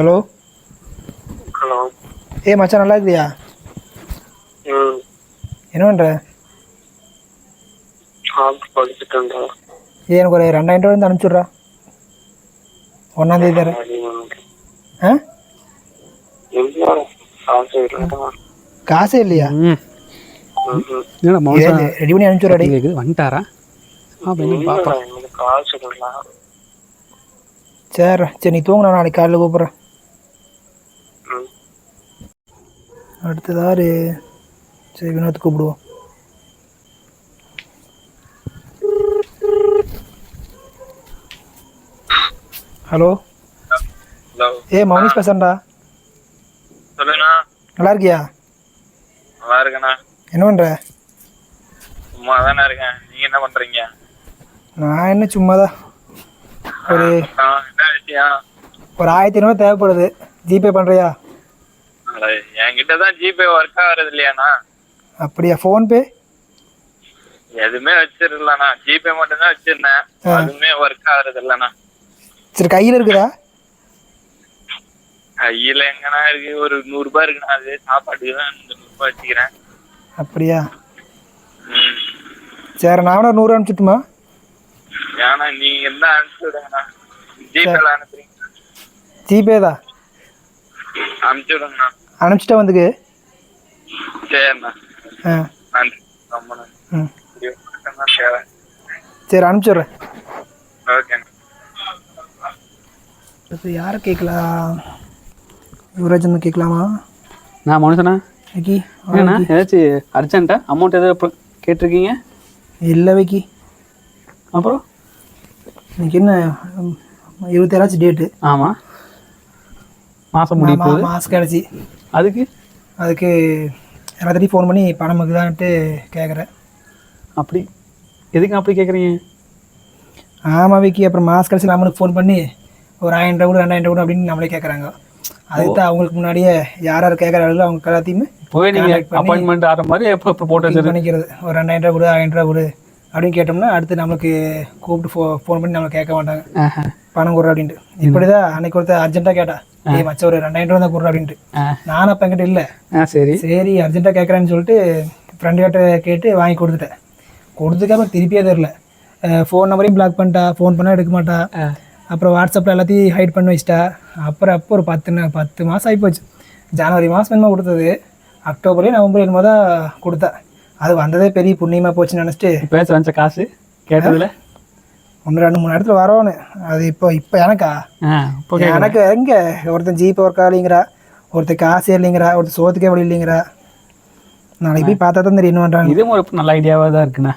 Hello hello ஏ மச்சான் நல்லா இருக்கிறியா ம். என்ன பண்ணுற ஏ எனக்கு ஒரு ரெண்டாயிரம் ரூபா வந்து அனுப்பிச்சுட்றா. ஒன்றாந்தேதி தரேன். ஆ? காசு இல்லையா? ரெடி பண்ணி அனுப்பிச்சுட்றாடி கேக்குது வந்துட்டாரா? பண்ணி பாப்பா. சரி சரி நீ தூங்க நான் நாளைக்கு காலையில் கூப்பிட்றேன் ம் அடுத்ததாரு சரி வினோத் கூப்பிடுவோம். ஹலோ? ஏ மௌனிஷ் பேசுறேன்டா. சொல்லுங்கண்ணா. நல்லா இருக்கியா நல்லா இருக்கேண்ணா என்ன பண்ணுற சும்மா தானே இருக்கேன். நீங்க என்ன பண்றீங்க? நான் என்ன ஒரு ஆ, என்ன விஷயம்? ஒரு ஆயிரத்தி ஐநூறு தேவைப்படுது. ஜிபே பண்ணுறியா அட, என்கிட்ட தான் ஜிபே ஒர்க் ஆகுறது இல்லையாண்ணா? அப்படியா? ஃபோன்பே எதுவுமே வச்சிருக்கலண்ணா ஜிபே மட்டும் தான் வச்சிருந்தேன். அதுவுமே ஒர்க் ஆகுறது இல்லைண்ணா. சரி கையில் இருக்குதா? கையில எங்கண்ணா இருக்கு? ஒரு நூறு ரூபாய் இருக்குண்ணா. அது சாப்பாட்டுக்கு தான் இந்த நூறு ரூபாய் வச்சுக்கிறேன். அப்படியா? சரி நான் ஒரு நூறு அனுப்பிச்சுட்டுமா? ஏன்னா நீங்க என்ன அனுப்பிச்சு விடுங்கண்ணா. ஜிபேல அனுப்புறீங்க ஜிபே தான். அனுப்பிச்சு விடுங்கண்ணா. அனுப்பிச்சிட்டா வந்துக்கு. சரி அனுப்பிச்சிடுறேன். இப்போ யாரை கேட்கலாம்? யுவராஜன் கேட்கலாமா? நான் மனுஷனா? விக்கி. ஏண்ணா ஏதாச்சும் அர்ஜென்ட்டா அமௌண்ட் எதாவது கேட்டிருக்கீங்க? இல்லை விக்கி. அப்புறம்? இன்னைக்கு என்ன? இருபத்தேழாச்சு டேட்டு ஆமாம் மாதம் முடிய போகுது மாதம் கிடச்சி அதுக்கு? அதுக்கு எல்லாத்திட்டையும் ஃபோன் பண்ணி பணம் இருக்குதான்ட்டு கேட்குறேன் அப்படி? எதுக்கு அப்படி கேட்குறீங்க ஆமாம் விக்கி. அப்புறம் மாதம் கழிச்சு நம்மளுக்கு ஃபோன் பண்ணி ஒரு ஆயிரம் ரூபா கூட ரெண்டாயிரம் ரூபா அப்படின்னு நம்மளே கேட்குறாங்க அதுக்கு தான் அவங்களுக்கு முன்னாடியே யார் யார் கேட்குறாங்களோ அவங்க எல்லாத்தையுமே போய் நீங்கள் அப்பாயின்மெண்ட் ஆகிற மாதிரி எப்போ போட்டு பண்ணிக்கிறது. ஒரு ரெண்டாயிரம் ரூபா கொடு ஆயிரம் ரூபா கொடு. அப்படின்னு கேட்டோம்னா அடுத்து நம்மளுக்கு கூப்பிட்டு ஃபோ ஃபோன் பண்ணி நம்மளை கேட்க மாட்டாங்க. பணம் கொடுற அப்படின்ட்டு. இப்படி தான் அன்னைக்கு ஒருத்தர் அர்ஜென்ட்டாக கேட்டா ஏய் மச்ச ஒரு ரெண்டாயிரம் ரூபா தான் கொடுற அப்படின்ட்டு. நானும் அப்போ என்கிட்ட இல்லை. சரி. சரி அர்ஜென்ட்டாக கேட்குறேன்னு சொல்லிட்டு ஃப்ரெண்டு கிட்ட கேட்டு வாங்கி கொடுத்துட்டேன். கொடுத்துக்காம திருப்பியே தெரில ஃபோன் நம்பரையும் பிளாக் பண்ணிட்டா ஃபோன் பண்ணால் எடுக்க மாட்டா. அப்புறம் வாட்ஸ்அப்பில் எல்லாத்தையும் ஹைட் பண்ணி வச்சிட்டா. அப்புறம் அப்போ ஒரு பத்து பத்து மாதம் ஆகிப்போச்சு ஜனவரி மாதம் என்னமோ கொடுத்தது. அக்டோபர்லேயும் நவம்பர் என்னமோ தான் கொடுத்தா. அது வந்ததே பெரிய புண்ணியமாக போச்சுன்னு நினச்சிட்டு பேச வச்ச காசு கேட்டதில்? ஒன்று ரெண்டு மூணு இடத்துல வரவனு அது இப்போ இப்போ எனக்கா? எனக்கு எங்கே? ஒருத்தன் ஜிபே ஒர்க் ஆகலைங்கிறா ஒருத்தன் காசே இல்லைங்கிறா ஒருத்தர் சோத்துக்கே வழி இல்லைங்கிறா. நாளைக்கு போய் பார்த்தா தான் தெரியும் என்ன பண்ணுறாங்க இதுவும் ஒரு நல்ல ஐடியாவாக தான் இருக்குண்ணா.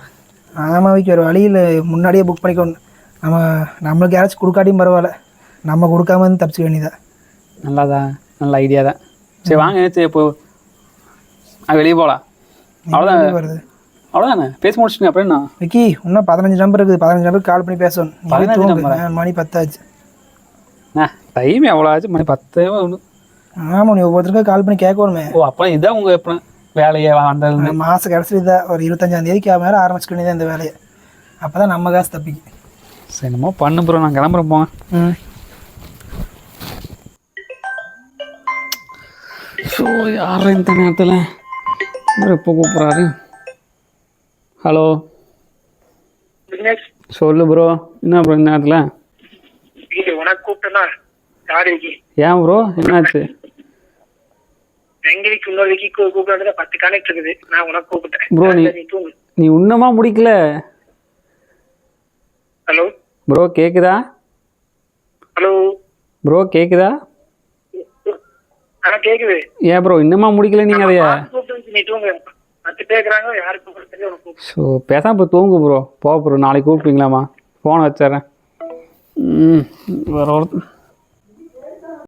ஆமாம் வைக்க ஒரு வழியில் முன்னாடியே புக் பண்ணிக்கணும் நம்ம நம்மளுக்கு யாராச்சும் கொடுக்காட்டியும் பரவாயில்ல. நம்ம கொடுக்காம இருந்து தப்பிச்சுக்க வேண்டியதா? நல்லாதான் நல்ல ஐடியா தான். சரி வாங்க சரி இப்போ வெளியே போகலாம் அவ்வளோதான் வருது? அவ்வளோதானே பேசி முடிச்சுங்க அப்புறம் என்ன? விக்கி இன்னும் பதினஞ்சு நம்பர் இருக்குது. பதினஞ்சு நம்பருக்கு கால் பண்ணி பேசணும் நீ போய் 15 தூங்கு. நம்பரா? மணி பத்தாச்சு? அண்ணா டைம் எவ்வளோ ஆச்சு? மணி பத்தே ஒன்று ஆமாம் நீ ஒவ்வொருத்தருக்கும் கால் பண்ணி கேட்கணுமே. ஓ அப்போ இதான் உங்கள் எப்போ? வேலையை வந்தது மாதம் கடைசி இதான். ஒரு இருபத்தஞ்சாம் தேதிக்கு மேலே ஆரம்பிச்சுக்க வேண்டியது இந்த வேலையை. அப்போ தான் நம்ம காசு தப்பிக்கு சரி என்னமோ பண்ணு ப்ரோ நான் கிளம்புறேன் போங்க. ம். ஸோ யாரும் இந்த நேரத்தில்? இவர் எப்போ கூப்பிட்றாரு? ஹலோ. சொல்லு ப்ரோ என்ன ப்ரோ இந்த நேரத்தில்? உனக்கு கூப்பிட்டேன்னா ஏன் ப்ரோ என்னாச்சு? எங்க விக்கி இன்னொரு விக்கி கூப்பிட்டு பத்து கனெக்ட் இருக்குது. நான் உனக்கு கூப்பிட்டேன் Bro, நீ- நீ இன்னமா முடிக்கல? ஹலோ ப்ரோ கேக்குதா? ஹலோ ப்ரோ கேக்குதா? ஆனா கேக்குது. ஏன் ப்ரோ இன்னமா முடிக்கல நீங்கள் அதைய? நீ தூங்கு பத்து பேக்குறாங்க யாரு கூப்பிட்டு உனக்கு கூப்பிட்டு ஸோ பேசாம இப்போ தூங்கு ப்ரோ போ ப்ரோ நாளைக்கு கூப்பிட்டீங்களாம்மா ஃபோனை வச்சிட்றேன். ம் வேற ஒருத்தன்.